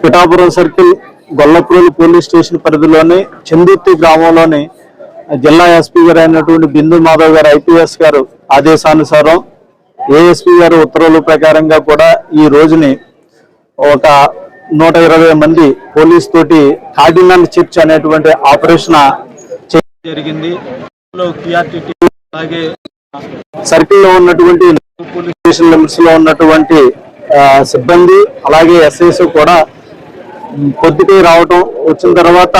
Pithapuram circle Gollaprolu police station పరిధిలోని చందుర్తి గ్రామంలోని జిల్లా ఎస్పీ గారు అయినటువంటి బిందు మాధవ్ గారు ఐపీఎస్ గారు ఆదేశానుసారం ఏఎస్పీ గారు ఉత్తర్వుల ప్రకారంగా కూడా ఈ రోజుని ఒక నూట ఇరవై మంది పోలీస్ తోటి కార్డినల్ చర్చ్ అనేటువంటి ఆపరేషన్ జరిగింది. అలాగే సర్కిల్లో ఉన్నటువంటి పోలీస్ స్టేషన్ లిమిట్స్లో ఉన్నటువంటి సిబ్బంది అలాగే ఎస్ఐస్ కూడా ఉమ్, రావటం వచ్చిన తర్వాత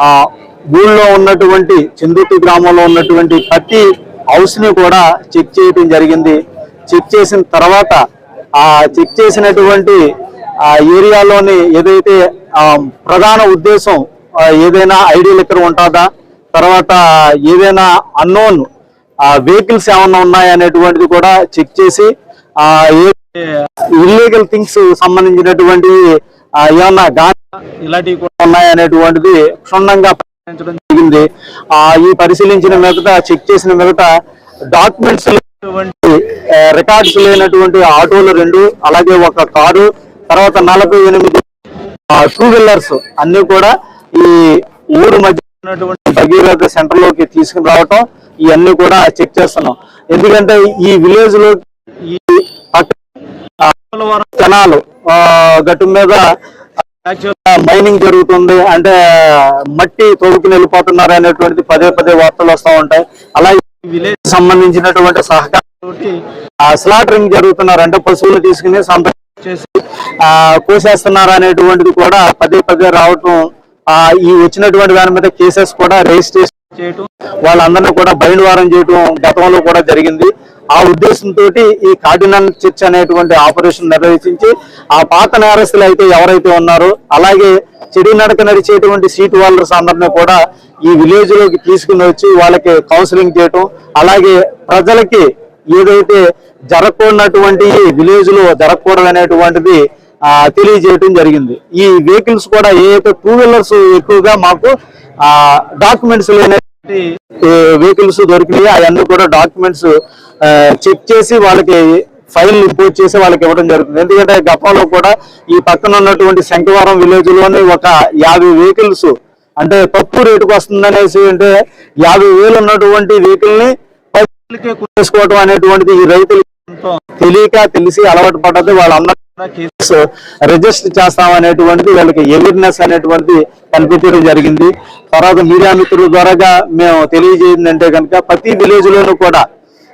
ఆ ఊళ్ళో ఉన్నటువంటి చందుర్తి గ్రామంలో ఉన్నటువంటి ప్రతి హౌస్ని కూడా చెక్ చేయటం జరిగింది. చెక్ చేసిన తర్వాత ఆ చెక్ చేసినటువంటి ఆ ఏరియాలోని ఏదైతే ప్రధాన ఉద్దేశం ఏదైనా ఐడి లెక్కర్ ఉంటుందా తర్వాత ఏదైనా అన్నోన్ వెహికల్స్ ఏమన్నా ఉన్నాయనేటువంటిది కూడా చెక్ చేసి ఆ ఇల్లీగల్ థింగ్స్ సంబంధించినటువంటి ఏమన్నా గాంజా ఇలాంటివి కూడా ఉన్నాయనేటువంటిది క్షుణ్ణంగా పరిశీలించడం జరిగింది. ఆ ఈ పరిశీలించిన మీదట చెక్ చేసిన మీదట డాక్యుమెంట్స్ లేనటువంటి రికార్డ్స్ లేనటువంటి ఆటోలు రెండు అలాగే ఒక కారు తర్వాత నలభై ఎనిమిది టూ వీలర్స్ అన్ని కూడా ఈ ఊరు మధ్య ఉన్నటువంటి భగీరథ సెంటర్లోకి తీసుకుని రావటం ఇవన్నీ కూడా చెక్ చేస్తున్నాం. ఎందుకంటే ఈ విలేజ్లో ఈ జనాలు గట్టు మీద మైనింగ్ జరుగుతుంది. అంటే మట్టి తోడుకుని వెళ్ళిపోతున్నారు అనేటువంటిది పదే పదే వార్తలు వస్తూ ఉంటాయి. అలాగే విలేజ్ సంబంధించినటువంటి సహకారంతో స్లాటరింగ్ జరుగుతున్నారు. అంటే పశువులు తీసుకుని సంత చేసి ఆ, కోసేస్తున్నారు అనేటువంటిది కూడా పదే పదే రావటం ఆ, ఈ వచ్చినటువంటి దాని మీద కేసెస్ కూడా రిజిస్ట్రేషన్ చేయటం వాళ్ళందరినీ కూడా బయలువారం చేయటం గతంలో కూడా జరిగింది. ఆ ఉద్దేశంతో ఈ కార్డినల్ చర్చ్ అనేటువంటి ఆపరేషన్ నిర్వహించి ఆ పాత నేరస్తులు అయితే ఎవరైతే ఉన్నారో అలాగే చెడు నడక నడిచేటువంటి సీట్ వాళ్ళర్స్ అందరినీ కూడా ఈ విలేజ్లోకి తీసుకుని వచ్చి వాళ్ళకి కౌన్సిలింగ్ చేయటం అలాగే ప్రజలకి ఏదైతే జరగకూడనటువంటి విలేజ్లో జరగకూడదు అనేటువంటిది తెలియజేయటం జరిగింది. ఈ వెహికల్స్ కూడా ఏ అయితే టూ వీలర్స్ ఎక్కువగా మాకు డాక్యుమెంట్స్ లేని వెహికల్స్ దొరికినాయి. అవన్నీ కూడా డాక్యుమెంట్స్ చెక్ చేసి వాళ్ళకి ఫైల్ ఇంపోజ్ చేసి వాళ్ళకి ఇవ్వడం జరుగుతుంది. ఎందుకంటే గతంలో కూడా ఈ పక్కన ఉన్నటువంటి శంకవరం విలేజ్లోని ఒక యాభై వెహికల్స్ అంటే తక్కువ రేటుకు వస్తుందనేసి అంటే యాభై వేలు ఉన్నటువంటి వెహికల్ని పైసలకే కొట్టేసుకోవడం అనేటువంటిది ఈ రైతులు తెలియక తెలిసి అలవాటు పడ్డది. వాళ్ళందరూ రిజిస్టర్ కేసు రిజిస్టర్ చేస్తామనేటువంటిది వాళ్ళకి అవేర్నెస్ అనేటువంటి కల్పించడం జరిగింది. తర్వాత మీడియా మిత్రుల ద్వారాగా మేము తెలియజేయండి కనుక ప్రతి విలేజ్ లోనూ కూడా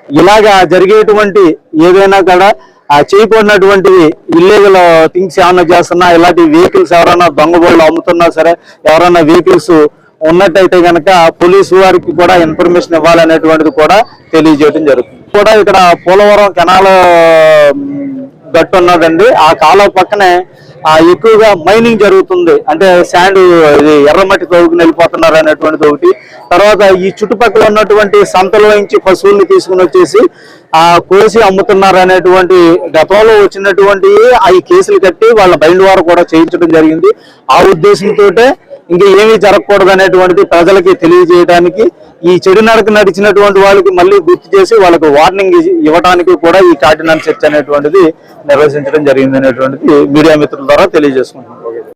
ఇలాగా జరిగేటువంటి ఏదైనా కూడా ఆ చేయకూడనటువంటివి ఇల్లీగల్ థింగ్స్ ఏమన్నా చేస్తున్నా ఇలాంటి వెహికల్స్ ఎవరైనా దొంగ బోళ్ళు అమ్ముతున్నా సరే ఎవరైనా వెహికల్స్ ఉన్నట్టయితే కనుక పోలీసు వారికి కూడా ఇన్ఫర్మేషన్ ఇవ్వాలనేటువంటిది కూడా తెలియజేయడం జరుగుతుంది. కూడా ఇక్కడ పోలవరం కెనాల్ గట్టు ఉన్నదండి ఆ కాలువ పక్కనే ఎక్కువగా మైనింగ్ జరుగుతుంది. అంటే శాండ్ ఇది ఎర్రమట్టి తవ్వుకుని వెళ్ళిపోతున్నారు అనేటువంటిది ఒకటి. తర్వాత ఈ చుట్టుపక్కల ఉన్నటువంటి సంతలో నుంచి పశువుల్ని తీసుకుని వచ్చేసి ఆ కోసి అమ్ముతున్నారు అనేటువంటి గతంలో వచ్చినటువంటి ఆ కేసులు కట్టి వాళ్ళ బయలు వారు కూడా చేయించడం జరిగింది. ఆ ఉద్దేశంతో ఇంకా ఏమీ జరగకూడదు అనేటువంటిది ప్రజలకి తెలియజేయడానికి ఈ చెడు నడక నడిచినటువంటి వాళ్ళకి మళ్ళీ గుర్తు చేసి వాళ్ళకి వార్నింగ్ ఇవ్వడానికి కూడా ఈ కార్డినల్ చర్చ అనేటువంటిది నిర్వహించడం జరిగింది అనేటువంటిది మీడియా మిత్రుల ద్వారా తెలియజేసుకుంటున్నాం.